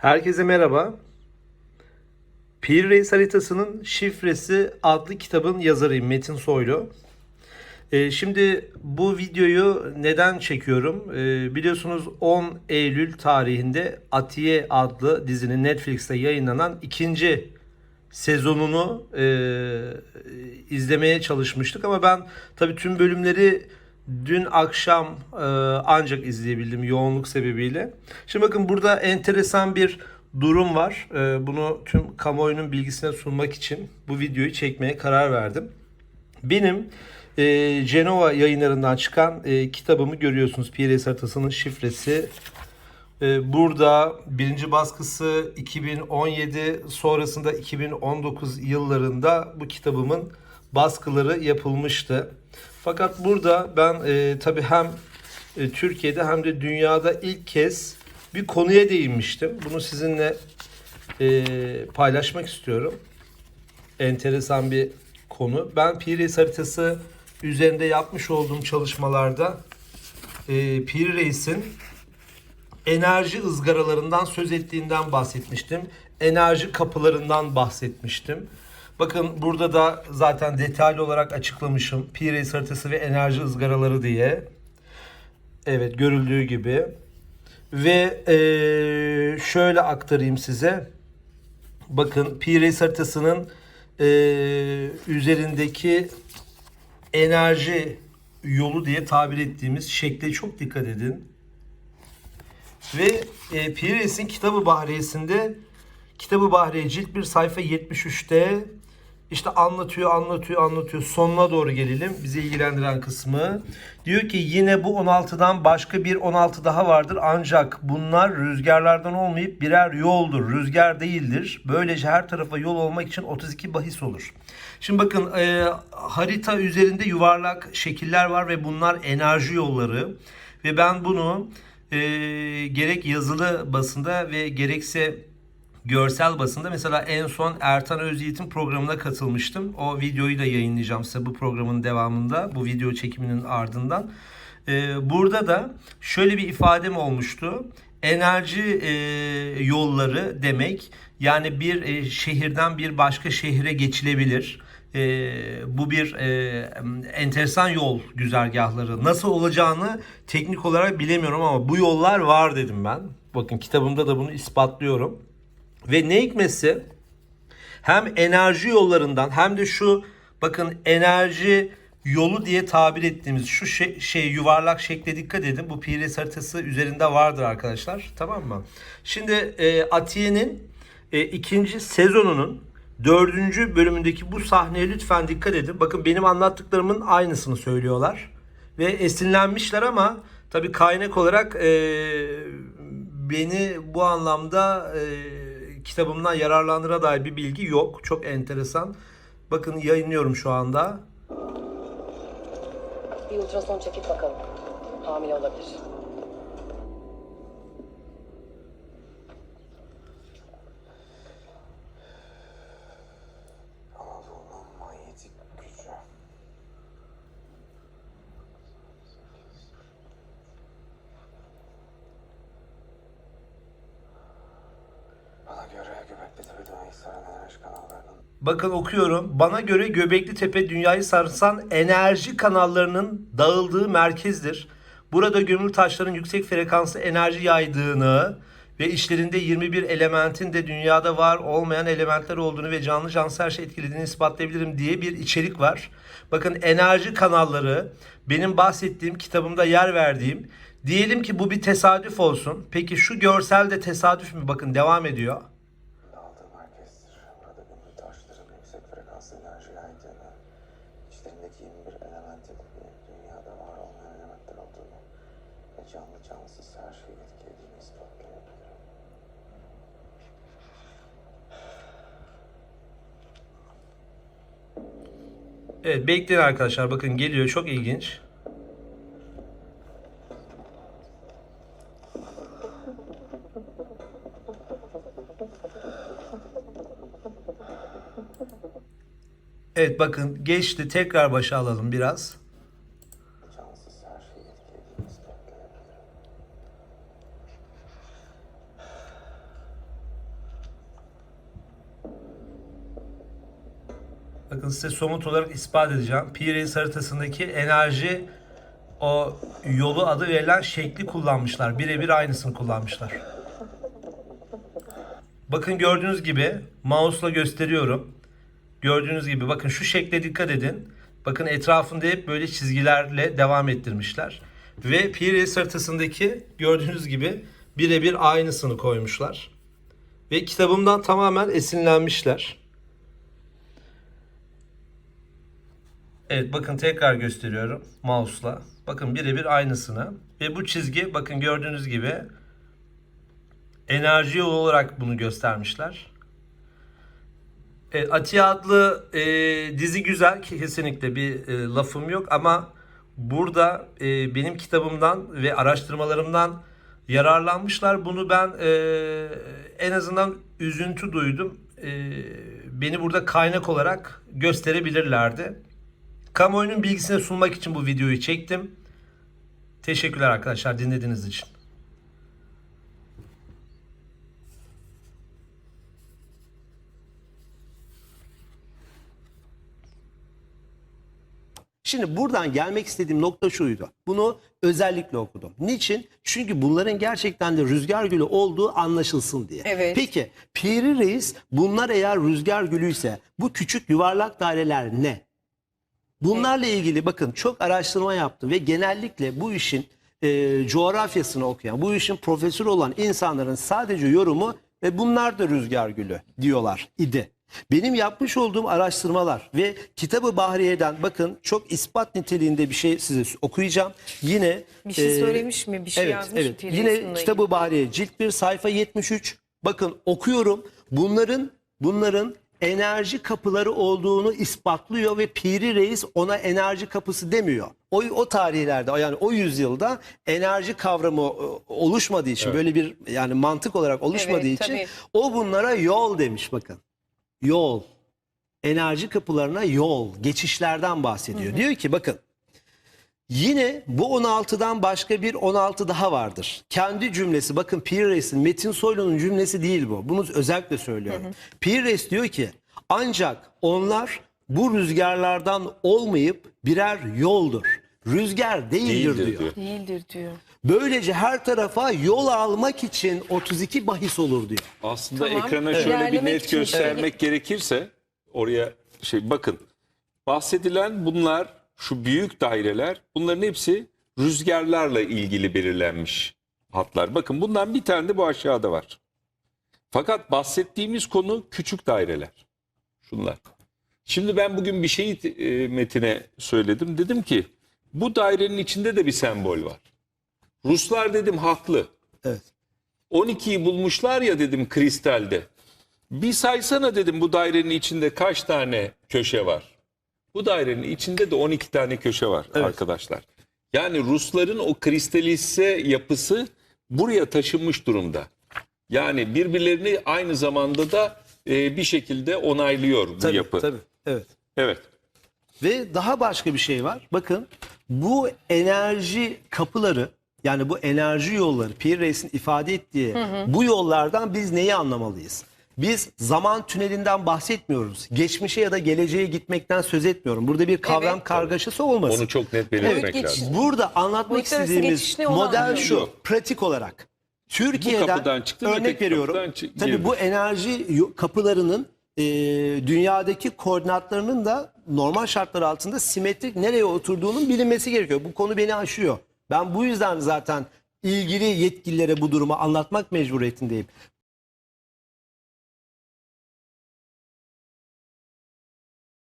Herkese merhaba. Pir Reis haritasının şifresi adlı kitabın yazarıyım Metin Soylu. Ee, şimdi bu videoyu neden çekiyorum? Ee, biliyorsunuz 10 Eylül tarihinde Atiye adlı dizinin Netflix'te yayınlanan ikinci sezonunu e, izlemeye çalışmıştık ama ben tabii tüm bölümleri dün akşam e, ancak izleyebildim yoğunluk sebebiyle. Şimdi bakın burada enteresan bir durum var. E, bunu tüm kamuoyunun bilgisine sunmak için bu videoyu çekmeye karar verdim. Benim e, Genova yayınlarından çıkan e, kitabımı görüyorsunuz. PRS haritasının şifresi. E, burada birinci baskısı 2017 sonrasında 2019 yıllarında bu kitabımın baskıları yapılmıştı. Fakat burada ben e, tabii hem e, Türkiye'de hem de dünyada ilk kez bir konuya değinmiştim. Bunu sizinle e, paylaşmak istiyorum enteresan bir konu. Ben Piri haritası üzerinde yapmış olduğum çalışmalarda e, Piri Reis'in enerji ızgaralarından söz ettiğinden bahsetmiştim. Enerji kapılarından bahsetmiştim. Bakın burada da zaten detaylı olarak açıklamışım. Piri Reis haritası ve enerji ızgaraları diye. Evet görüldüğü gibi. Ve e, şöyle aktarayım size. Bakın Pi Reis haritasının e, üzerindeki enerji yolu diye tabir ettiğimiz şekle çok dikkat edin. Ve e, Pi Reis'in Kitabı Bahriyesi'nde Kitabı Bahriye cilt 1 sayfa 73'te işte anlatıyor, anlatıyor, anlatıyor. Sonuna doğru gelelim. Bizi ilgilendiren kısmı. Diyor ki yine bu 16'dan başka bir 16 daha vardır. Ancak bunlar rüzgarlardan olmayıp birer yoldur. Rüzgar değildir. Böylece her tarafa yol olmak için 32 bahis olur. Şimdi bakın e, harita üzerinde yuvarlak şekiller var ve bunlar enerji yolları. Ve ben bunu e, gerek yazılı basında ve gerekse görsel basında mesela en son Ertan Özyiğit'in programına katılmıştım. O videoyu da yayınlayacağım size bu programın devamında, bu video çekiminin ardından. Ee, burada da şöyle bir ifadem olmuştu. Enerji e, yolları demek yani bir e, şehirden bir başka şehre geçilebilir. E, bu bir e, enteresan yol güzergahları. Nasıl olacağını teknik olarak bilemiyorum ama bu yollar var dedim ben. Bakın kitabımda da bunu ispatlıyorum. Ve ne hikmetse hem enerji yollarından hem de şu bakın enerji yolu diye tabir ettiğimiz şu şey, şey yuvarlak şekle dikkat edin. Bu Pires haritası üzerinde vardır arkadaşlar. Tamam mı? Şimdi e, Atiye'nin e, ikinci sezonunun dördüncü bölümündeki bu sahneye lütfen dikkat edin. Bakın benim anlattıklarımın aynısını söylüyorlar. Ve esinlenmişler ama tabii kaynak olarak e, beni bu anlamda e, kitabımdan yararlandıra dair bir bilgi yok. Çok enteresan. Bakın yayınlıyorum şu anda. Bir ultrason çekip bakalım. Hamile olabilir. Anadolu'nun manyetik gücü. Bana göre Göbekli Tepe Dünyayı saran enerji kanallarının Bakın okuyorum. Bana göre Göbekli Tepe dünyayı sarsan enerji kanallarının dağıldığı merkezdir. Burada gömülü taşların yüksek frekanslı enerji yaydığını ve içlerinde 21 elementin de dünyada var olmayan elementler olduğunu ve canlı cansız her şey etkilediğini ispatlayabilirim diye bir içerik var. Bakın enerji kanalları benim bahsettiğim kitabımda yer verdiğim diyelim ki bu bir tesadüf olsun. Peki şu görsel de tesadüf mü? Bakın devam ediyor. dağıldığı merkezdir. Burada gömülü taşların yüksek frekanslı enerji yaydığını, 21 elementin dünyada var olmayan elementler olduğunu ve canlı cansız her şeyi etkilediğini ispatlayabilirim. Evet bekleyin arkadaşlar bakın geliyor çok ilginç. Evet bakın geçti. Tekrar başa alalım biraz. Bakın size somut olarak ispat edeceğim. Pi Reis haritasındaki enerji o yolu adı verilen şekli kullanmışlar. Birebir aynısını kullanmışlar. Bakın gördüğünüz gibi mouse'la gösteriyorum. Gördüğünüz gibi bakın şu şekle dikkat edin. Bakın etrafında hep böyle çizgilerle devam ettirmişler. Ve P-Race haritasındaki gördüğünüz gibi birebir aynısını koymuşlar. Ve kitabımdan tamamen esinlenmişler. Evet bakın tekrar gösteriyorum mouse'la. Bakın birebir aynısını. Ve bu çizgi bakın gördüğünüz gibi enerji olarak bunu göstermişler. Evet, Atiye adlı e, dizi güzel kesinlikle bir e, lafım yok ama burada e, benim kitabımdan ve araştırmalarımdan yararlanmışlar. Bunu ben e, en azından üzüntü duydum. E, beni burada kaynak olarak gösterebilirlerdi. Kamuoyunun bilgisine sunmak için bu videoyu çektim. Teşekkürler arkadaşlar dinlediğiniz için. Şimdi buradan gelmek istediğim nokta şuydu. Bunu özellikle okudum. Niçin? Çünkü bunların gerçekten de rüzgar gülü olduğu anlaşılsın diye. Evet. Peki Piri Reis bunlar eğer rüzgar gülüyse bu küçük yuvarlak daireler ne? Bunlarla ilgili bakın çok araştırma yaptım ve genellikle bu işin e, coğrafyasını okuyan, bu işin profesörü olan insanların sadece yorumu ve bunlar da rüzgar gülü diyorlar idi. Benim yapmış olduğum araştırmalar ve kitabı Bahriye'den bakın çok ispat niteliğinde bir şey size okuyacağım. Yine Bir şey e, söylemiş mi? Bir şey evet, yazmış mı? evet. Yine kitabı Bahriye cilt 1 sayfa 73. Bakın okuyorum. Bunların bunların enerji kapıları olduğunu ispatlıyor ve Piri Reis ona enerji kapısı demiyor. O, o tarihlerde yani o yüzyılda enerji kavramı e, oluşmadığı için böyle bir yani mantık olarak oluşmadığı Evet, için tabii. o bunlara yol demiş bakın. Yol. Enerji kapılarına yol, geçişlerden bahsediyor. Diyor ki bakın Yine bu 16'dan başka bir 16 daha vardır. Kendi cümlesi bakın Pir Reis'in Metin Soylu'nun cümlesi değil bu. Bunu özellikle söylüyorum. Pir Reis diyor ki ancak onlar bu rüzgarlardan olmayıp birer yoldur. Rüzgar değildir, Değildir diyor. diyor. Değildir diyor. Böylece her tarafa yol almak için 32 bahis olur diyor. Aslında Tamam. ekrana Evet. şöyle bir İlerlemek net için- göstermek gerekirse oraya şey bakın. Bahsedilen bunlar şu büyük daireler bunların hepsi rüzgarlarla ilgili belirlenmiş hatlar. Bakın bundan bir tane de bu aşağıda var. Fakat bahsettiğimiz konu küçük daireler. Şunlar. Şimdi ben bugün bir şeyi e, Metin'e söyledim. Dedim ki bu dairenin içinde de bir sembol var. Ruslar dedim haklı. Evet. 12'yi bulmuşlar ya dedim kristalde. Bir saysana dedim bu dairenin içinde kaç tane köşe var. Bu dairenin içinde de 12 tane köşe var arkadaşlar. Yani Rusların o kristalize yapısı buraya taşınmış durumda. Yani birbirlerini aynı zamanda da e, bir şekilde onaylıyor bu Tabii, yapı. tabii. Evet. Evet. Ve daha başka bir şey var. Bakın bu enerji kapıları yani bu enerji yolları Pierre Reis'in ifade ettiği bu yollardan biz neyi anlamalıyız? Biz zaman tünelinden bahsetmiyoruz. Geçmişe ya da geleceğe gitmekten söz etmiyorum. Burada bir kavram Evet. kargaşası olmasın. Onu çok net belirtmek Evet, geçiş- lazım. Burada anlatmak istediğimiz model şu. Yok. Pratik olarak. Türkiye'den kapıdan örnek veriyorum. kapıdan Tabii bu enerji kapılarının e, dünyadaki koordinatlarının da normal şartlar altında simetrik nereye oturduğunun bilinmesi gerekiyor. Bu konu beni aşıyor. Ben bu yüzden zaten ilgili yetkililere bu durumu anlatmak mecburiyetindeyim.